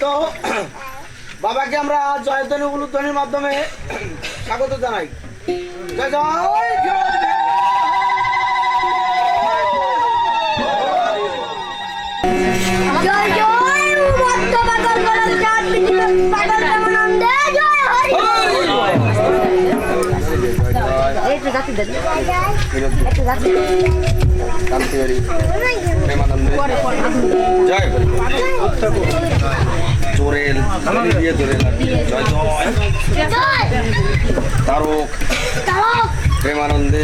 তো বাবাকে আমরা জয়ধ্বনি উলুধ্বনির মাধ্যমে স্বাগত জানাই। জয় জয়। জয়। চোরেল দিয়ে ধরে জয় জয়। তারক প্রেমানন্দে।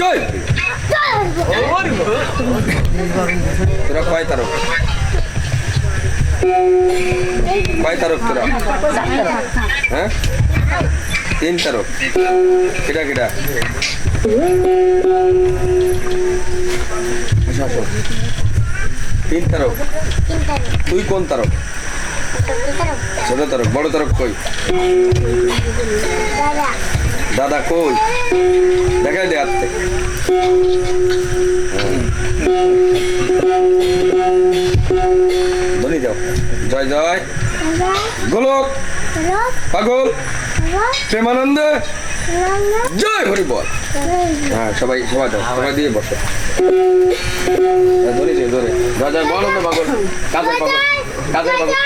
জয়। তোরা কয় তারক? কয় তারক তোরা? হ্যাঁ? তিন তারক। কেটা কেটা আসো, আসো। তিন তারক। তুই কোন তারক? ছোট তরফ, বড় তরফ কই? দাদা কই? দেখাই দে আত্মে ধনী যাও। জয় জয়। গোলক। পাগল। প্রেমানন্দ। জয় হরি বল হ্যাঁ সবাই সবাই দাও সবাই দিয়ে বসো। ধরে ধরে জয় বল না পাগল। কাজের পাগল কাজের পাগল।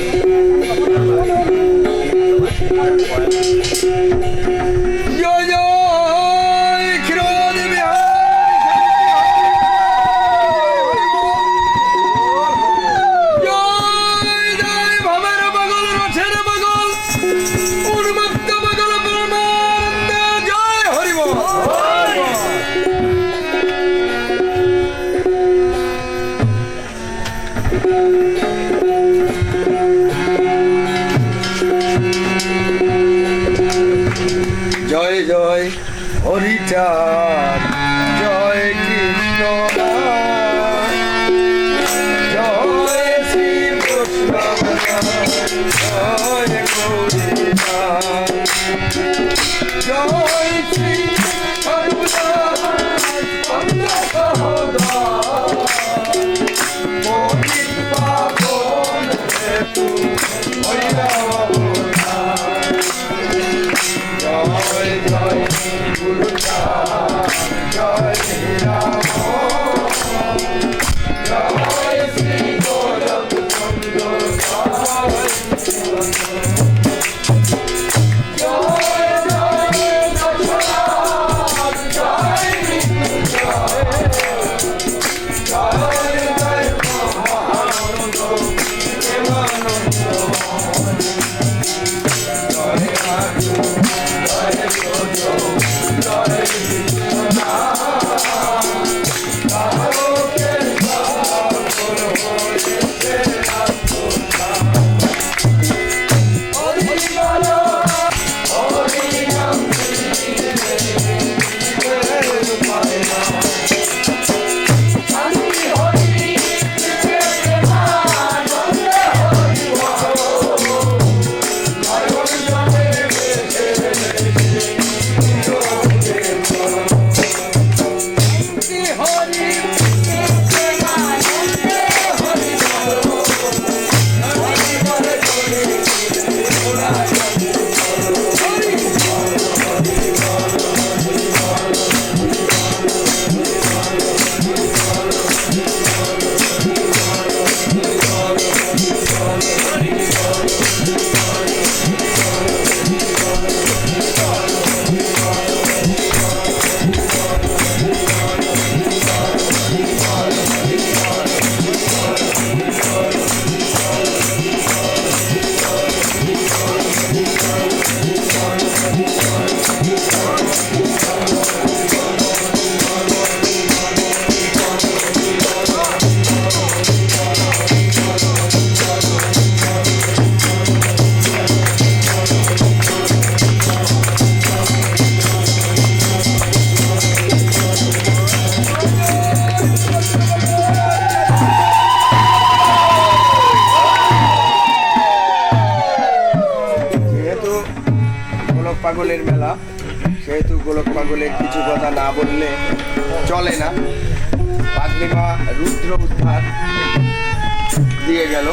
Yeah. না রুদ্র উদ্ধার দিয়ে গেল।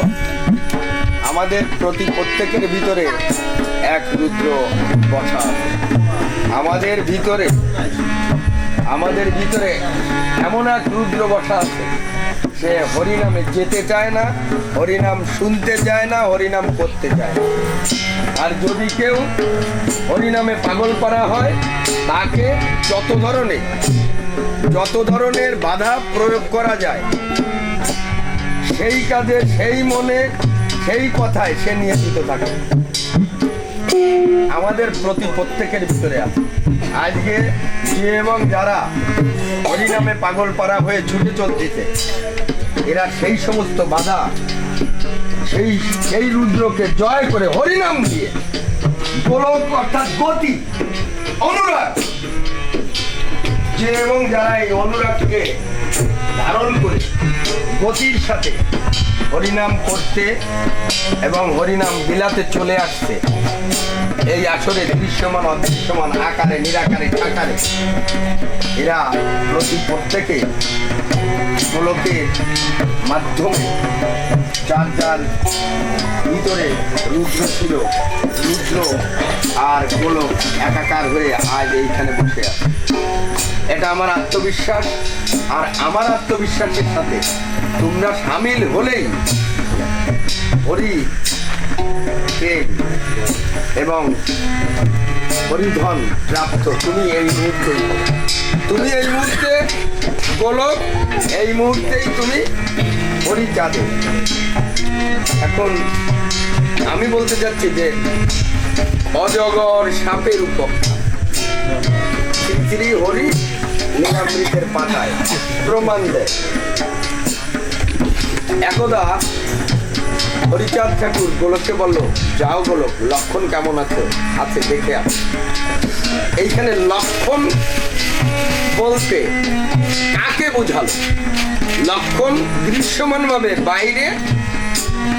আমাদের প্রতি প্রত্যেকের ভিতরে এক রুদ্র বসা আমাদের ভিতরে আমাদের ভিতরে এমন এক রুদ্র বসা আছে। সে হরিনামে যেতে চায় না, হরিনাম শুনতে চায় না, হরিনাম করতে চায় না। আর যদি কেউ হরিনামে পাগল করা হয়, তাকে যত ধরনের যত ধরনের বাধা প্রয়োগ করা যায়, সেই কাজে সেই মনে, সেই কথায় সে নিয়োজিত থাকে। আমাদের প্রতি প্রত্যেকের ভিতরে আছে। আজকে যে এবং যারা হরিনামে পাগল পাড়া হয়ে ছুটে চলতেছে, এরা সেই সমস্ত বাধা, সেই সেই রুদ্রকে জয় করে হরিনাম দিয়ে গোলক অর্থাৎ গতি, অনুরাগ যে এবং যারা এই অনুরাগকে ধারণ করে গতির সাথে হরিনাম করতে এবং হরিনাম বিলাতে চলে আসতে এই আসরে দৃশ্যমান, অদৃশ্যমান, আকারে, নিরাকারে আকারে এরা প্রতি প্রত্যেকে গোলকের মাধ্যমে যার যার ভিতরে রুদ্র ছিল। রুদ্র আর গোলক একাকার হয়ে আজ এইখানে বসে আছে। এটা আমার আত্মবিশ্বাস আর আমার আত্মবিশ্বাসের সাথে তোমরা সামিল হলেই হরি এবং হরিধন প্রাপ্ত। তুমি এই মুহূর্তে তুমি এই মুহূর্তে গোলক, এই মুহূর্তেই তুমি হরি চাঁদে এখন আমি বলতে চাচ্ছি যে অজগর সাপের উপর শ্রী হরি লীলামৃতের পাতায় প্রমাণ দেয়। একদা হরিচাঁদ ঠাকুর গোলককে বলল, যাও গোলক, লক্ষণ কেমন আছে? আছে, দেখে আস এইখানে লক্ষণ বলতে কাকে বোঝালো? লক্ষণ দৃশ্যমান ভাবে বাইরে,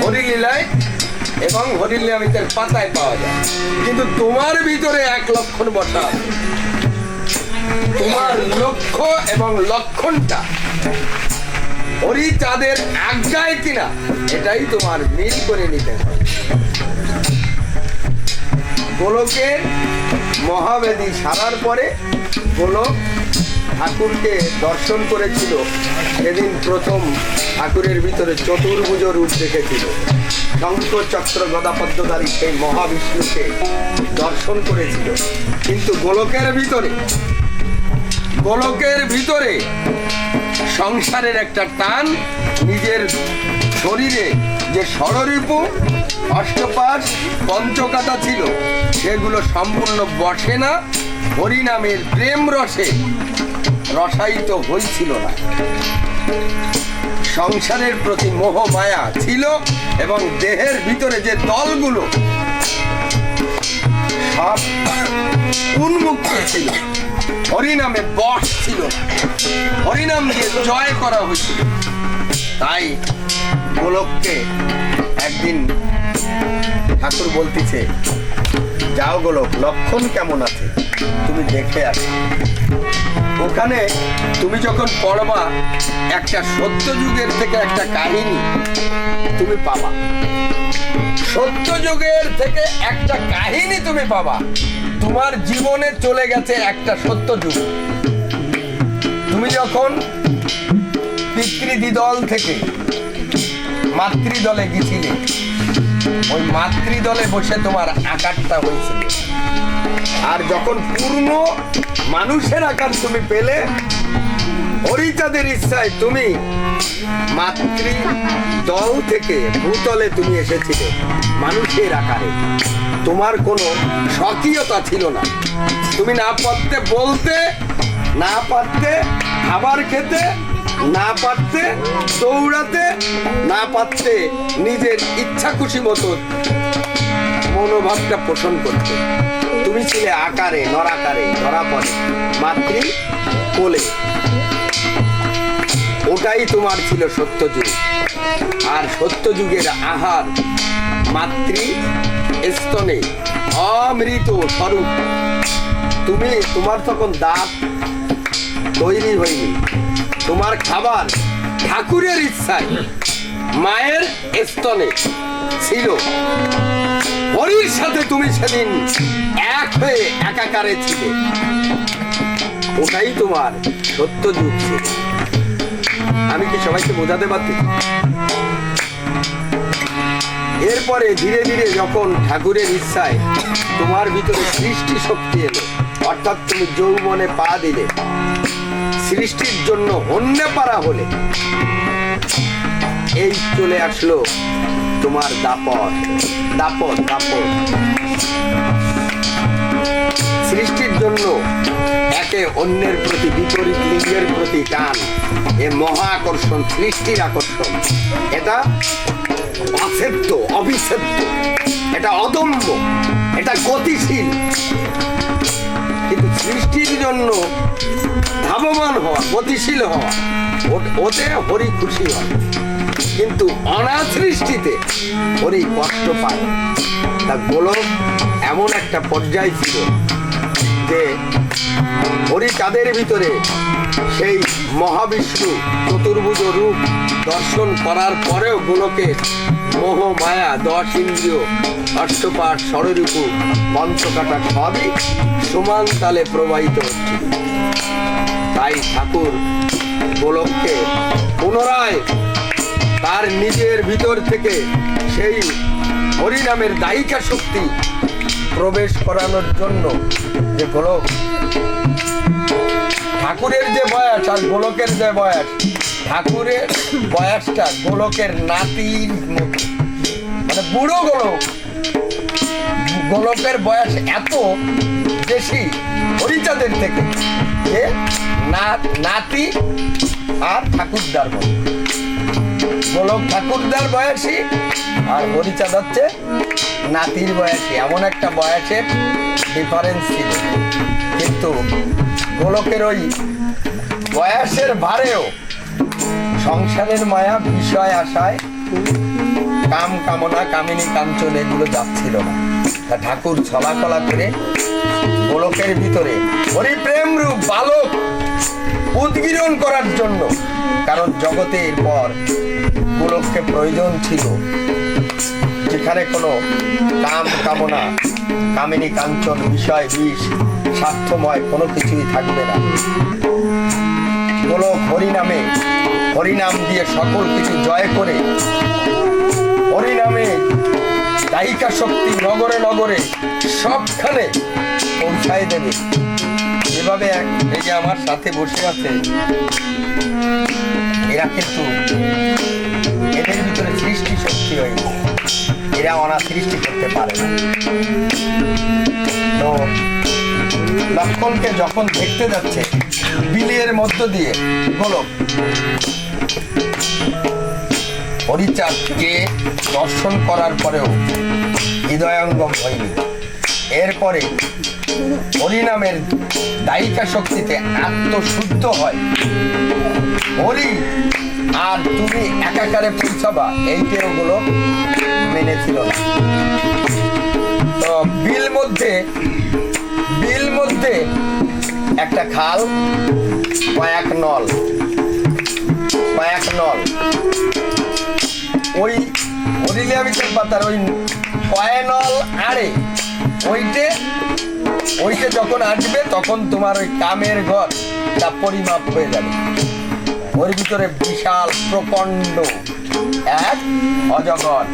হরিলীলায় এবং হরিলীলামিতের পাতায় পাওয়া যায়। কিন্তু তোমার ভিতরে এক লক্ষণ বসা তোমার লক্ষ্য এবং লক্ষণটা হরি চাঁদের আজ্ঞায় কিনা, এটাই তোমার মিল করে নিতে হবে। গোলকের মহাবেদী সারার পরে গোলক ঠাকুরকে দর্শন করেছিল। সেদিন প্রথম ঠাকুরের ভিতরে চতুর্ভুজ রূপ দেখেছিল। শঙ্খ, চক্র গদাপদ্মধারী সেই মহাবিষ্ণুকে দর্শন করেছিল। কিন্তু গোলকের ভিতরে গোলকের ভিতরে সংসারের একটা টান নিজের শরীরে যে ষড়রিপু, অষ্টপাশ, পঞ্চকাতা ছিল, সেগুলো সম্পূর্ণ বসে না। হরিনামের প্রেম রসে রসায়িত হয়েছিল না। সংসারের প্রতি মোহ মায়া ছিল এবং দেহের ভিতরে যে দলগুলো উন্মুক্ত ছিল। হরিনামে বস ছিল। হরিনাম দিয়ে জয় করা হয়েছিল। তাই গোলককে একদিন ঠাকুর বলতেছে, যাও গোলক, লক্ষণ কেমন আছে? তুমি দেখে আসো। ওখানে তুমি যখন পড়বা, একটা সত্য যুগের থেকে একটা কাহিনী তুমি পাবা। সত্য যুগের থেকে একটা কাহিনী তুমি পাবা। তোমার জীবনে চলে গেছে একটা সত্য যুগ। তুমি যখন পিতৃদিদল থেকে মাতৃদলে গেছিলে, ওই মাতৃদলে বসে তোমার আকারটা হয়েছিল আর যখন পূর্ণ মানুষের আকার তুমি পেলে, হরিচাঁদের ইচ্ছায় তুমি মাতৃ দল থেকে ভূতলে তুমি এসেছিলে মানুষের আকারে। তোমার কোনো স্বকীয়তা ছিল না। তুমি না পারতে বলতে, না পারতে খাবার খেতে, না পারতে দৌড়াতে, না পারতে নিজের ইচ্ছা খুশি মতো মনোভাবটা পোষণ করতে তুমি ছিলে আকারে, নরাকারে ধরা পড়ে মাতৃ কোলে। ওটাই তোমার ছিল সত্য যুগ আর সত্য যুগের আহার মাতৃ স্তনে অমৃত স্বরূপ। তুমি, তোমার তখন দাঁত তৈরি হয়নি। তোমার খাবার ঠাকুরের ইচ্ছায়, মায়ের স্তনে ছিল। হরির সাথে তুমি সেদিন এক হয়ে একাকারে ছিলে। ওটাই তোমার সত্য যুগ ছিল। আমি কি সবাইকে বোঝাতে পারছি এরপরে ধীরে ধীরে যখন ঠাকুরের ইচ্ছায় তোমার ভিতরে সৃষ্টি শক্তি এলো, অর্থাৎ তুমি যৌবনে পা দিলে, সৃষ্টির জন্য হন্যে পারা হলে এই চলে আসলো তোমার দাপট। দাপট দাপট। সৃষ্টির জন্য একে অন্যের প্রতি বিপরীত লিঙ্গের প্রতি টান। এ মহা আকর্ষণ সৃষ্টির আকর্ষণ। এটা অসেদ্য অবিচ্ছেদ্য এটা অদম্য, এটা গতিশীল। কিন্তু সৃষ্টির জন্য ধাবমান হওয়া, গতিশীল হওয়া ওতে হরি খুশি হয়। কিন্তু অনাসৃষ্টিতে হরি কষ্ট পায়। তা গোলক এমন একটা পর্যায় ছিল যে হরি তাদের ভিতরে সেই মহাবিষ্ণু চতুর্ভুজ রূপ দর্শন করার পরেও গোলকের মোহ, মায়া, দশ ইন্দ্রিয় অষ্টপাঠ ষড়রূপু পঞ্চকাটা সবই সমান তালে প্রবাহিত হচ্ছিল তাই ঠাকুর গোলককে পুনরায় তার নিজের ভিতর থেকে সেই হরিনামের দায়িকা শক্তি প্রবেশ করানোর জন্য যে গোলক, ঠাকুরের যে বয়স আর গোলকের যে বয়স, ঠাকুরের বয়সটা গোলকের নাতির মতো। মানে বুড়ো গোলক, গোলকের বয়স এত বেশি হরিচাঁদের থেকে যে নাতি আর ঠাকুরদার মতো। গোলক ঠাকুরদার বয়সী আর হরিচাঁদ হচ্ছে নাতির বয়সী। এমন একটা বয়সের ডিফারেন্স ছিল। কিন্তু গোলকের ওই বয়সের ভারেও সংসারের মায়া, বিষয় আশায় কাম কামনা, কামিনী কাঞ্চন এগুলো যাচ্ছিল না। তা ঠাকুর ছলাকলা করে গোলকের ভিতরে হরিপ্রেম রূপ, বালক উদ্গীরণ করার জন্য। কারণ জগতের পর গোলককে প্রয়োজন ছিল। যেখানে কোনো কাম কামনা, কামিনী কাঞ্চন, বিষয়, বিষ, স্বার্থময় কোনো কিছুই থাকবে না। গোলক হরিনামে হরিনাম দিয়ে সকল কিছু জয় করে, হরিনামে দায়িকা শক্তি নগরে নগরে সবখানে পৌঁছায় দেবে। এভাবে এই যে আমার সাথে বসে আছে, এরা কিন্তু এদের ভিতরে সৃষ্টি শক্তি হয়নি এরা অনা সৃষ্টি করতে পারে তো লক্ষণকে যখন দেখতে যাচ্ছে, বিলিয়ের মধ্য দিয়ে গোলক হরিচাঁদকে দর্শন করার পরেও হৃদয়ঙ্গম হয়নি। এরপরে হরিনামের দায়িকা শক্তিতে আত্মশুদ্ধ হয়। হরি আর তুমি একাকারে পৌঁছাবা। এইটাও গুলো মেনেছিল তো বিল মধ্যে বিল মধ্যে একটা খাল, কয়েক নল কয়েক নল। ওই হরিলিয়ামিতের পাতার ওই কয়েনল আড়ে, ওইটে ওইটে যখন আসবে, তখন তোমার ওই কামের ঘর, তা পরিমাপ হয়ে যাবে। ওর ভিতরে বিশাল প্রচণ্ড এক অজগর।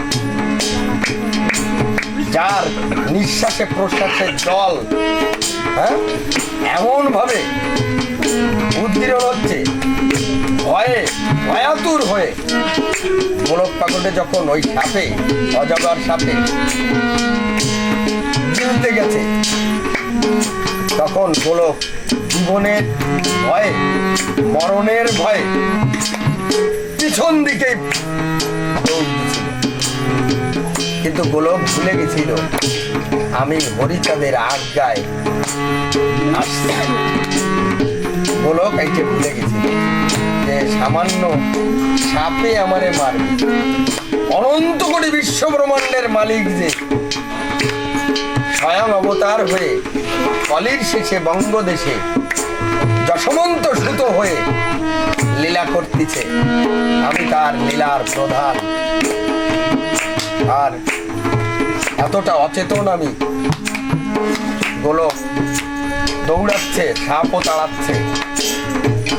যার নিঃশ্বাসে প্রশ্বাসে জল হ্যাঁ? এমন ভাবে উদ্গীরণ হচ্ছে, ভয়ে, ভয়াতুর হয়ে। গোলক পাগলে যখন ওই সাপে, অজগর সাপে গেছে তখন গোলক জীবনের ভয়ে, মরণের ভয়ে পিছন দিকে কিন্তু গোলক ভুলে গেছিল, আমি হরিচাঁদের আজ্ঞায় গোলক এইটা ভুলে গেছিল যে সামান্য সাপে আমারে মারবে। অনন্ত কোটি বিশ্ব ব্রহ্মাণ্ডের মালিক যে স্বয়ং অবতার হয়ে, কলির শেষে বঙ্গদেশে যশমন্ত সুত হয়ে লীলা করতেছে। আমি তার লীলার প্রধান। আর এতটা অচেতন আমি, গোলক দৌড়াচ্ছে সাপও তাড়াচ্ছে।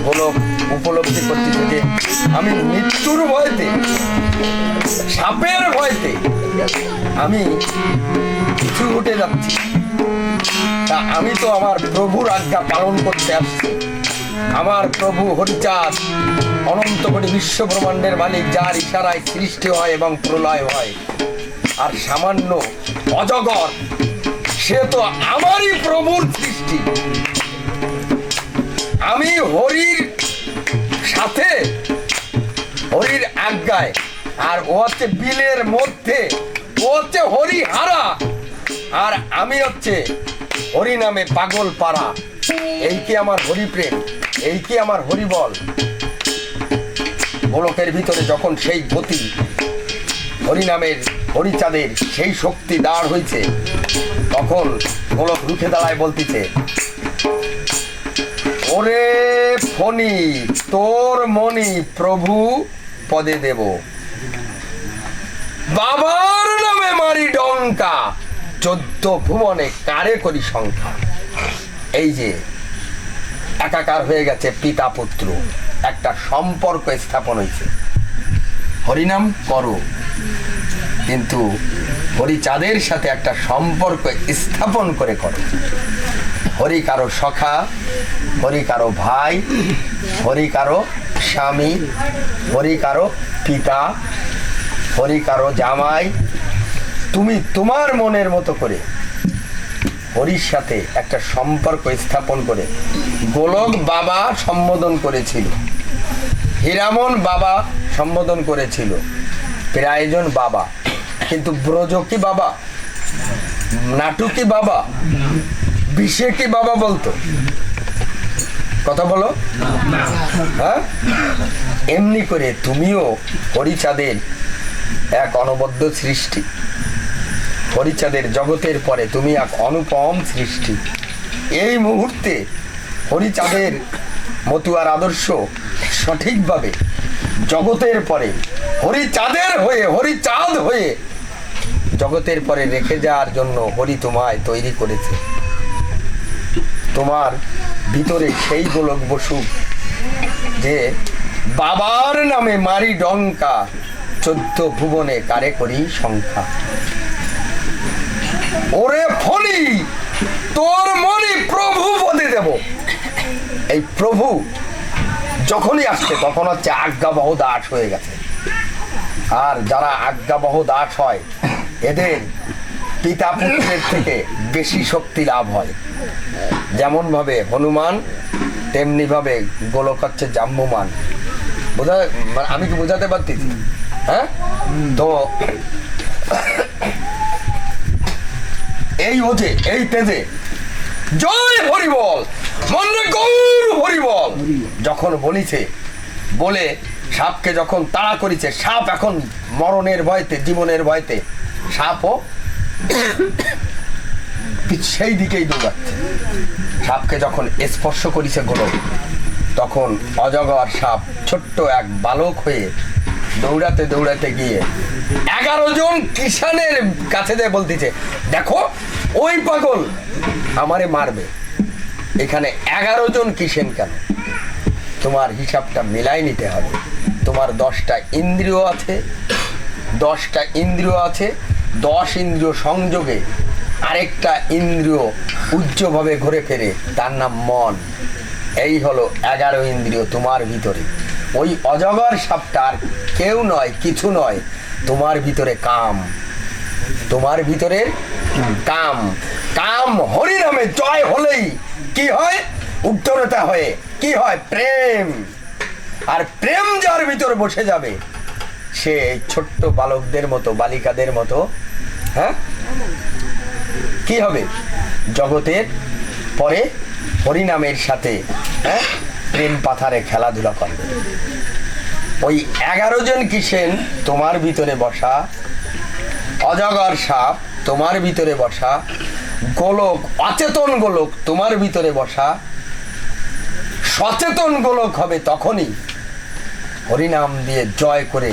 গোলক উপলব্ধি করতেছে যে, আমি মৃত্যুর ভয়তে, সাপের ভয়তে আমি কিছু উঠে যাচ্ছি। তা আমি তো আমার প্রভুর আজ্ঞা পালন করতে আসছি। আমার প্রভু হরিচাঁদ, অনন্ত কোটি বিশ্ব ব্রহ্মাণ্ডের মালিক, যার ইশারায় সৃষ্টি হয় এবং প্রলয় হয়। আর সামান্য অজগর, সে তো আমারই প্রভুর সৃষ্টি। আমি হরির সাথে, হরির আজ্ঞায় আর ও হচ্ছে বিলের মধ্যে। ও হচ্ছে হরি হারা আর আমি হচ্ছে হরি নামে পাগল পাড়া। এই কি আমার হরি প্রেম এই কি আমার হরি বল গোলকের ভিতরে যখন সেই গতি, হরি নামের হরিচাঁদের সেই শক্তি দাঁড় হয়েছে তখন গোলক রুখে দাঁড়ায় বলতেছে, ওরে ফণি, তোর মনি প্রভু পদে দেব। বাবার নামে মারি ডঙ্কা। চোদ্দ ভুবনে কারে করি সংখ্যা? এই যে, একাকার হয়ে গেছে পিতা পুত্র। একটা সম্পর্ক স্থাপন হয়েছে। হরিনাম করো। কিন্তু হরিচাঁদের সাথে একটা সম্পর্ক স্থাপন করে করো। হরি কারও সখা, হরি কারও ভাই, হরি কারও স্বামী, হরি কারও পিতা হরি কারও জামাই তুমি তোমার মনের মতো করে হরির সাথে একটা সম্পর্ক স্থাপন করে গোলক বাবা সম্বোধন করেছিল। হীরামন বাবা সম্বোধন করেছিল। প্রায়জন বাবা কিন্তু ব্রজ কি বাবা নাটু কি বাবা বিষে কি বাবা বলতো। কথা বলো? হ্যাঁ? এমনি করে তুমিও হরিচাঁদের এক অনবদ্য সৃষ্টি। হরিচাঁদের জগতের পরে তুমি এক অনুপম সৃষ্টি। এই মুহূর্তে হরিচাঁদের মতুয়ার আদর্শ সঠিকভাবে জগতের পরে হরিচাঁদের হয়ে, হরিচাঁদ হয়ে জগতের পরে রেখে যাওয়ার জন্য হরি তোমায় তৈরি করেছে। তোমার ভিতরে সেই গোলক বসু যে বাবার নামে মারি ডঙ্কা চোদ্দ ভুবনে কারে করি সংখ্যা? ওরে ফলি, তোর মনি প্রভু পদে দেব। এই প্রভু যখনই আসছে, তখন হচ্ছে আজ্ঞাবহ দাস হয়ে গেছে। আর যারা আজ্ঞাবহ দাস হয়, এদের পিতা পুত্রের থেকে বেশি শক্তি লাভ হয়। যেমন ভাবে হনুমান তেমনি ভাবে গোলক হচ্ছে জাম্বুমান। বোঝা মানে আমি কি বোঝাতে পারতেছি? হ্যাঁ? তো এই ওজে এই তেজে। জয় হরিবল গৌর হরিবল। যখন বলিছে, বলে সাপকে যখন তাড়া করিছে, সাপ এখন মরণের ভয়তে, জীবনের ভয়তে, সাপও সেই দিকেই দৌড়াচ্ছে। সাপকে যখন স্পর্শ করিছে গোলক, তখন অজগর সাপ ছোট্ট এক বালক হয়ে দৌড়াতে দৌড়াতে গিয়ে এগারো জন কিষানের কাছে দিয়ে বলতেছে, দেখো, ওই পাগল আমারে মারবে। এখানে এগারো জন কিষেন কেন? তোমার হিসাবটা মিলাই নিতে হবে। তোমার দশটা ইন্দ্রিয় আছে, দশটা ইন্দ্রিয় আছে, দশ ইন্দ্রিয় সংযোগে আরেকটা ইন্দ্রিয় উজ্জ্বভাবে ঘুরে ফেরে, তার নাম মন। এই হলো এগারো ইন্দ্রিয় তোমার ভিতরে। ওই অজগর সাপটার কেউ নয়, কিছু নয়, তোমার ভিতরে কাম। তোমার ভিতরে কাম। কাম হরি নামে জয় হলেই কি হয়? উত্তরতা হয়ে কি হয়? প্রেম। আর প্রেম যার ভিতর বসে যাবে, সে ছোট্ট বালকদের মতো, বালিকাদের মতো হ্যাঁ? কি হবে? জগতের পরে হরিনামের সাথে হ্যাঁ? প্রেম পাথারে খেলাধুলা করবে ওই এগারো জন কিসেন তোমার ভিতরে বসা। অজগর সাপ, তোমার ভিতরে বসা। গোলক, অচেতন গোলক, তোমার ভিতরে বসা। সচেতন গোলক হবে তখনই। হরিনাম দিয়ে জয় করে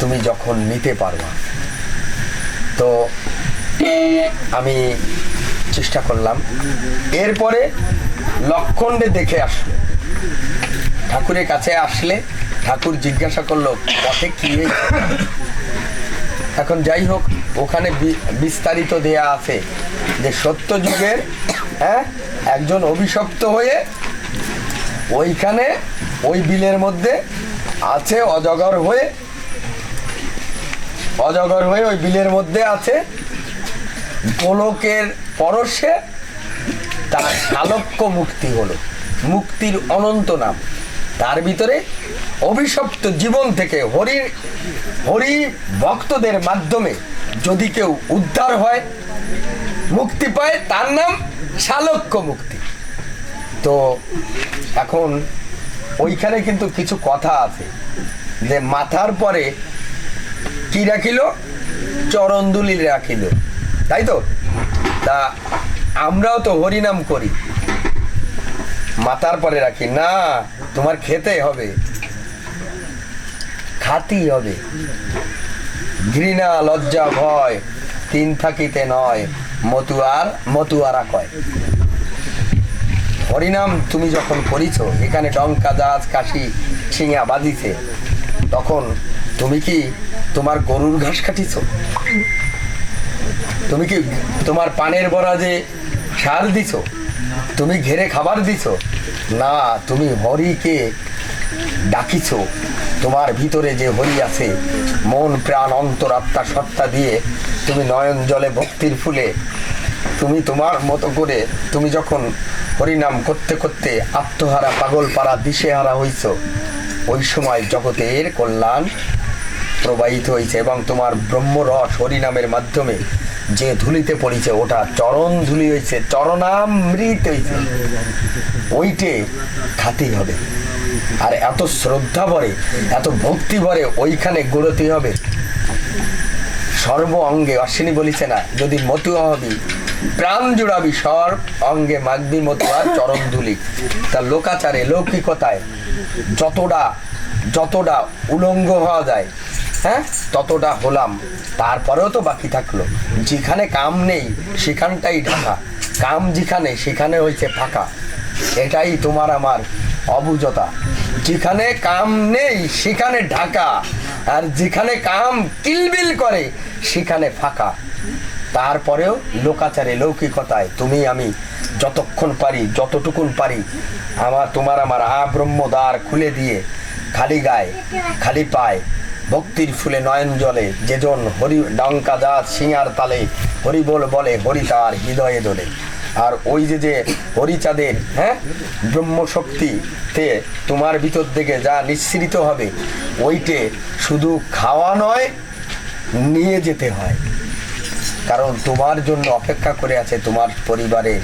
তুমি যখন নিতে পারবা। তো আমি চেষ্টা করলাম। এরপরে লক্ষণে দেখে আসলো ঠাকুরের কাছে আসলে ঠাকুর জিজ্ঞাসা করল, পথে কি? এখন যাই হোক, ওখানে বিস্তারিত দেয়া আছে যে সত্য যুগের হ্যাঁ একজন অভিশপ্ত হয়ে ওইখানে ওই বিলের মধ্যে আছে, অজগর হয়ে অজগর হয়ে ওই বিলের মধ্যে আছে, গোলকের পরশে তার শালক্য মুক্তি হলো। মুক্তির অনন্ত নাম। তার ভিতরে অভিশপ্ত জীবন থেকে হরি হরি ভক্তদের মাধ্যমে যদি কেউ উদ্ধার হয়, মুক্তি পায়, তার নাম শালক্য মুক্তি। তো এখন ওইখানে কিন্তু কিছু কথা আছে যে মাথার পরে কি রাখিল? চরণদুলি রাখিল। তাই তো? তা আমরাও তো হরিনাম করি। মাথার পরে রাখি, না, তোমার খেতে হবে। খাতি হবে। ঘৃণা, লজ্জা, ভয়, তিন থাকিতে নয়, মতুয়ার মতুয়ারা কয়। হরিনাম তুমি যখন করিছ, এখানে টঙ্কা, জাহাজ, কাশি শিঙা বাঁধিছে তখন তুমি কি তোমার গরুর ঘাস কাটিছ তুমি কি তোমার পানের বড়া সার দিছ? তুমি ঘেরে খাবার দিছ? না, তুমি হরিকে ডাকিছ। তোমার ভিতরে যে হরি আছে, মন, প্রাণ অন্তরাত্মা সত্তা দিয়ে তুমি নয়ন জলে ভক্তির ফুলে, তুমি তোমার মতো করে তুমি যখন হরিনাম করতে করতে আত্মহারা পাগল পাড়া দিশেহারা হইছ, ওই সময় জগতের কল্যাণ প্রবাহিত হয়েছে এবং তোমার ব্রহ্মরস হরিনামের মাধ্যমে যে ধুলিতে পড়েছে, ওটা চরণ ধুলি হয়েছে চরণামৃত হয়েছে ওইটে খাতেই হবে। আর এত শ্রদ্ধা ভরে, এত ভক্তি ভরে ওইখানে গুড়তে হবে। সর্ব অঙ্গে অশ্বিনী বলিছে না, যদি মতুয়া হবি, প্রাণ জুড়াবি সর্ব অঙ্গে মাগবি মতুয়া চরণ ধুলি। তার লোকাচারে, লৌকিকতায় যতটা যতটা উলঙ্গ হওয়া যায় হ্যাঁ ততটা হলাম। তারপরেও তো বাকি থাকল। যেখানে কাম নেই, সেখানটাই ঢাকা। কাম যেখানে, সেখানে হয়েছে ফাঁকা। এটাই তোমার আমার অবুজতা। যেখানে কাম নেই, সেখানে ঢাকা। আর যেখানে কাম কিলবিল করে, সেখানে ফাঁকা। তারপরেও লোকাচারে, লৌকিকতায় তুমি আমি যতক্ষণ পারি, যতটুকুন পারি, আমার, তোমার আমার আ ব্রহ্মদ্বার খুলে দিয়ে, খালি গায়ে, খালি পায় ভক্তির ফুলে নয়ন জলে, যেজন হরি ডঙ্কা জাত সিঙার তালে হরি বল বলে হরি তার হৃদয়ে দোলে। আর ওই যে যে হরিচাঁদের হ্যাঁ ব্রহ্মশক্তিতে তোমার ভিতর থেকে যা নিঃসৃত হবে, ওইটে শুধু খাওয়া নয়, নিয়ে যেতে হয়। কারণ তোমার জন্য অপেক্ষা করে আছে তোমার পরিবারের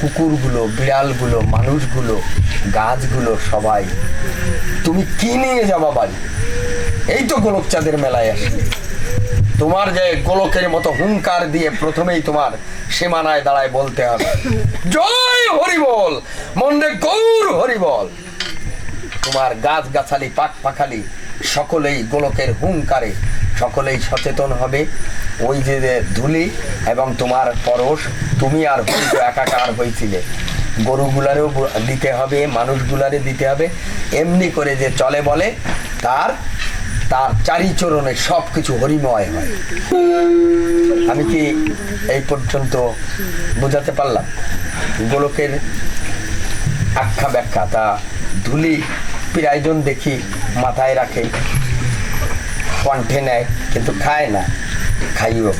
কুকুরগুলো, বিড়ালগুলো, মানুষগুলো, গাছগুলো সবাই, তুমি কি নিয়ে যাবা বাড়ি? এই তো গোলকচাঁদের মেলায় আসে। তোমার যে গোলকের মতো হুঙ্কার দিয়ে প্রথমেই তোমার সীমানায় দাঁড়ায় বলতে হবে, জয় হরিবল মন্ডে গৌর হরিবল। তোমার গাছ গাছালি পাক পাখালি সকলেই গোলকের হুঙ্কারে, সকলেই সচেতন হবে। ওই যে ধুলি এবং তোমার পরশ, তুমি আর হয়তো একাকার হয়েছিলে গরুগুলারেও দিতে হবে, মানুষগুলারে দিতে হবে। এমনি করে যে চলে বলে, তার তার চারিচরণে সব কিছু হরিময় হয়। আমি কি এই পর্যন্ত বোঝাতে পারলাম? গোলকের আখ্যা ব্যাখ্যা তা ধুলি প্রায়জন দেখি মাথায় রাখে। কণ্ঠে নেয়, কিন্তু খায় না। খাইও।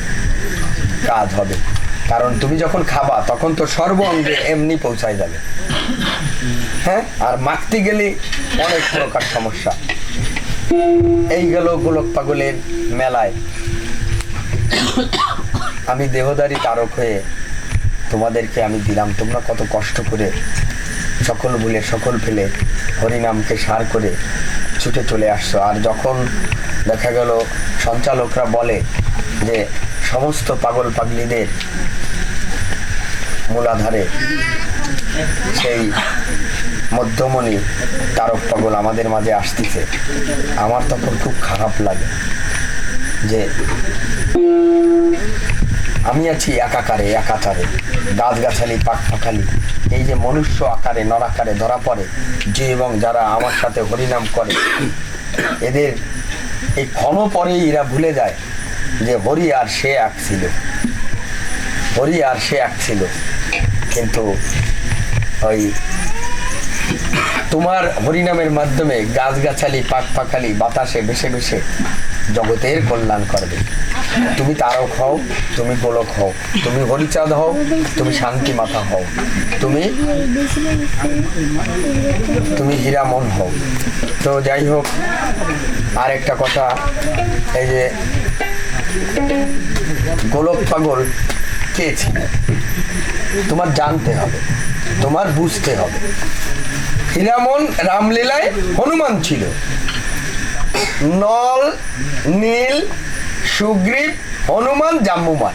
কাজ হবে। কারণ তুমি যখন খাবা, তখন তো সর্ব অঙ্গে এমনি পৌঁছায় যাবে। হ্যাঁ? আর মাখতে গেলে অনেক প্রকার সমস্যা। এই গেল গোলক পাগলের মেলায়। আমি দেহদারি তারক হয়ে তোমাদেরকে আমি দিলাম। তোমরা কত কষ্ট করে সকল ভুলে, সকল ফেলে হরিনামকে সার করে ছুটে চলে আসছো। আর যখন দেখা গেল, সঞ্চালকরা বলে যে, সমস্ত পাগল পাগলিদের মূলাধারে সেই মধ্যমণি তারক পাগল আমাদের মাঝে আসতেছে। আমার তখন খুব খারাপ লাগে যে, আমি আছি একাকারে একাচারে গাছগাছালি, পাক পাখালি এই যে মনুষ্য আকারে নরাকারে ধরা পড়ে, যে এবং যারা আমার সাথে হরিনাম করে, এদের এই ক্ষণ পরেই এরা ভুলে যায় যে হরি আর সে এক ছিল। হরি আর সে এক ছিল। কিন্তু ওই তোমার হরিনামের মাধ্যমে গাছগাছালি, পাক পাখালি বাতাসে ভেসে ভেসে জগতের কল্যাণ করবে। তুমি তারক হও, তুমি গোলক হও, তুমি হরিচাঁদ হও, তুমি শান্তি মাতা হও, তুমি তুমি হীরামন হও। তো যাই হোক আর একটা কথা, এই যে গোলক পাগল কে ছিল? তোমার জানতে হবে, তোমার বুঝতে হবে। হীরামন রামলীলায় হনুমান ছিল। নল, নীল সুগ্রীব হনুমান জাম্বুমান।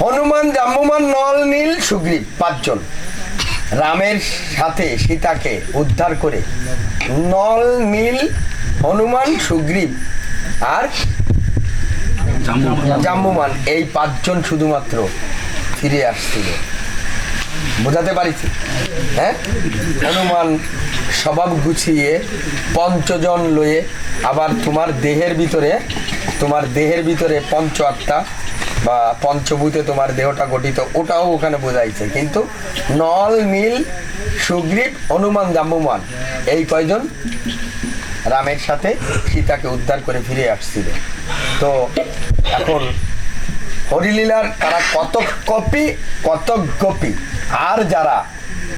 হনুমান জাম্বুমান নল নীল সুগ্রীব পাঁচজন। রামের সাথে সীতাকে উদ্ধার করে নল নীল হনুমান সুগ্রীব আর জাম্বুমান। এই পাঁচজন শুধুমাত্র ফিরে আসছিল। বোঝাতে পারিছি? হ্যাঁ? হনুমান স্বভাব গুছিয়ে পঞ্চজন লয়ে আবার তোমার দেহের ভিতরে, তোমার দেহের ভিতরে পঞ্চ আত্মা বা পঞ্চভূতে তোমার দেহটা গঠিত, ওটাও ওখানে বোঝাইছে। কিন্তু নল, নীল, সুগ্রীব, হনুমান জাম্বুমান এই কয়জন? রামের সাথে সীতাকে উদ্ধার করে ফিরে আসছিল। তো এখন হরিলীলার তারা কত কপি কত গোপী, আর যারা